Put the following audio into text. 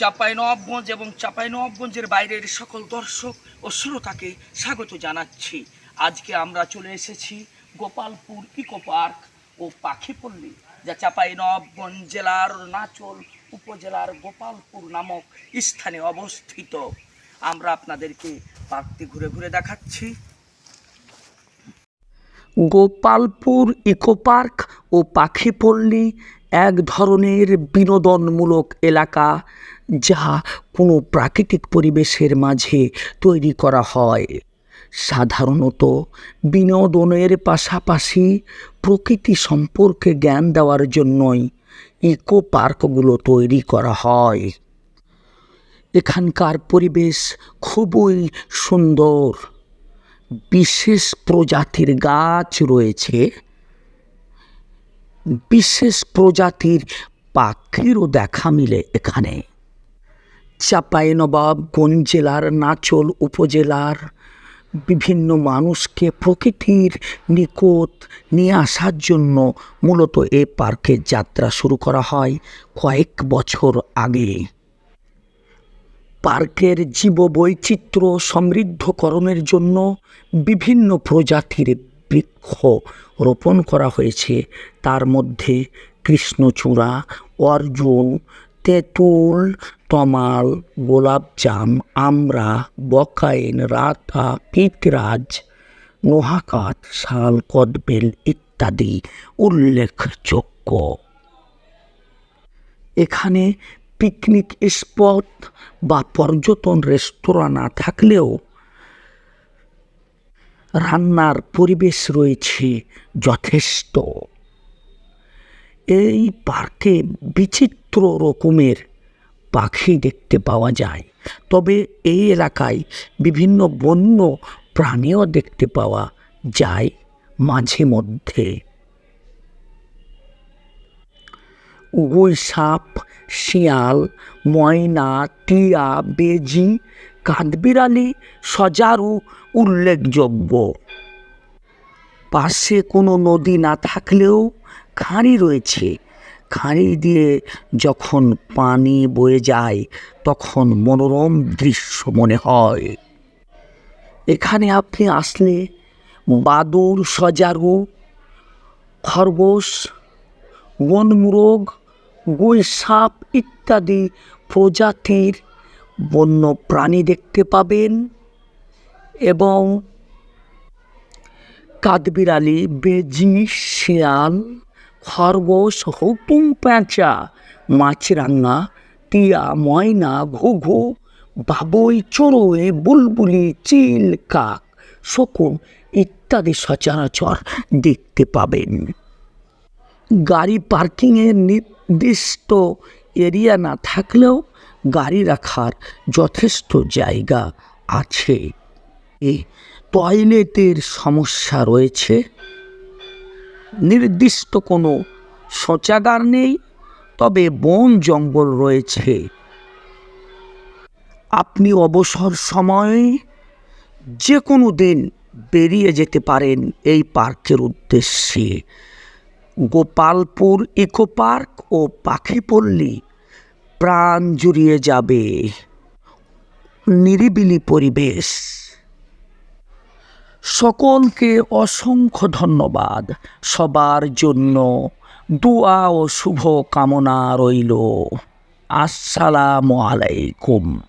চাঁপাইনবাবগঞ্জ এবং চাঁপাইনবাবগঞ্জের বাইরের সকল দর্শক ও শ্রোতাকে স্বাগত জানাচ্ছি। আজকে আমরা চলে এসেছি গোপালপুর ইকো পার্ক ও পাখিপল্লী, যা চাঁপাইনবাবগঞ্জ জেলার নাচল উপজেলার গোপালপুর নামক স্থানে অবস্থিত। আমরা আপনাদেরকে পার্কটি ঘুরে ঘুরে দেখাচ্ছি। গোপালপুর ইকো পার্ক ও পাখিপল্লী এক ধরনের বিনোদনমূলক এলাকা যা কোনো প্রাকৃতিক পরিবেশের মাঝে তৈরি করা হয়। সাধারণত বিনোদনের পাশাপাশি প্রকৃতি সম্পর্কে জ্ঞান দেওয়ার জন্যই ইকো পার্কগুলো তৈরি করা হয়। এখানকার পরিবেশ খুবই সুন্দর। বিশেষ প্রজাতির গাছ রয়েছে, বিশেষ প্রজাতির পাখিরও দেখা মিলে এখানে। চাঁপাইনবাবগঞ্জ জেলার, নাচল উপজেলার বিভিন্ন মানুষকে প্রকৃতির নিকট নিয়ে আসার জন্য মূলত এ পার্কের যাত্রা শুরু করা হয় কয়েক বছর আগে। পার্কের জীববৈচিত্র্য সমৃদ্ধকরণের জন্য বিভিন্ন প্রজাতির বৃক্ষ রোপণ করা হয়েছে। তার মধ্যে কৃষ্ণচূড়া, অর্জুন, তেঁতুল, তমাল, গোলাপজাম, আমড়া বকাইন রাতা পিতরাজ নোহাকাত, শাল, কদবেল ইত্যাদি উল্লেখযোগ্য। এখানে পিকনিক স্পট বা পর্যটন রেস্তোরাঁ না থাকলেও রান্নার পরিবেশ রয়েছে যথেষ্ট। এই পার্কে বিচিত্র রকমের পাখি দেখতে পাওয়া যায়, তবে এই এলাকায় বিভিন্ন বন্য প্রাণীও দেখতে পাওয়া যায় মাঝে মধ্যে। গুই সাপ শিয়াল, ময়না, টিয়া, বেজি, কাঠবিড়ালি, সজারু উল্লেখযোগ্য। পাশে কোনো নদী না থাকলেও খাঁড়ি রয়েছে। খাঁড়ি দিয়ে যখন পানি বয়ে যায়, তখন মনোরম দৃশ্য মনে হয়। এখানে আপনি আসলে বাদুর সজারু, খরগোশ, বনমুরগ গুই সাপ ইত্যাদি প্রজাতির বন্য প্রাণী দেখতে পাবেন এবং কাঠবিড়ালি বেজি, শিয়াল, খরগোশ হুকুম পেঁচা মাছরাঙা, টিয়া, ময়না, ঘুঘু, বাবুই, চড়ুই, বুলবুলি, চিল, কাক, শকুন ইত্যাদি সচরাচর দেখতে পাবেন। গাড়ি পার্কিংয়ের নির্দিষ্ট এরিয়া না থাকলেও গাড়ি রাখার যথেষ্ট জায়গা আছে। এ টয়লেটের সমস্যা রয়েছে। নির্দিষ্ট কোনো শৌচাগার নেই, তবে বন জঙ্গল রয়েছে। আপনি অবসর সময়ে যে কোনো দিন বেরিয়ে যেতে পারেন এই পার্কের উদ্দেশ্যে। গোপালপুর ইকো পার্ক ও পাখিপল্লী প্রাণ জুড়িয়ে যাবে। নিরিবিলি পরিবেশ। সকলকে অসংখ্য ধন্যবাদ। সবার জন্য দোয়া ও শুভ কামনা রইল। আসসালামু আলাইকুম।